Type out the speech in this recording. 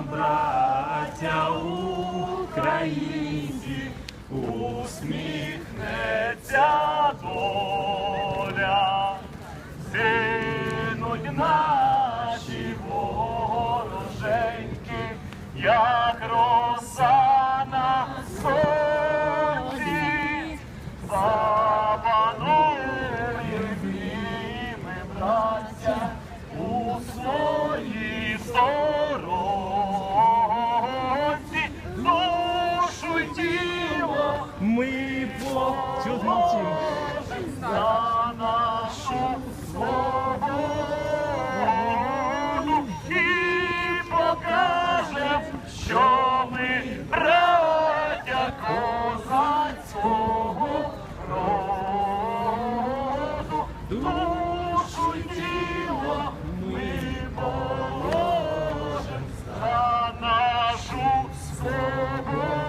нам, браття українці, усміхнеться доля, синуть наші вороженьки, як роса. Ми Бог, все молчим. За нашу свободу і покажем, що ми братя козацького роду. Душу й тіло ми положим за нашу свободу.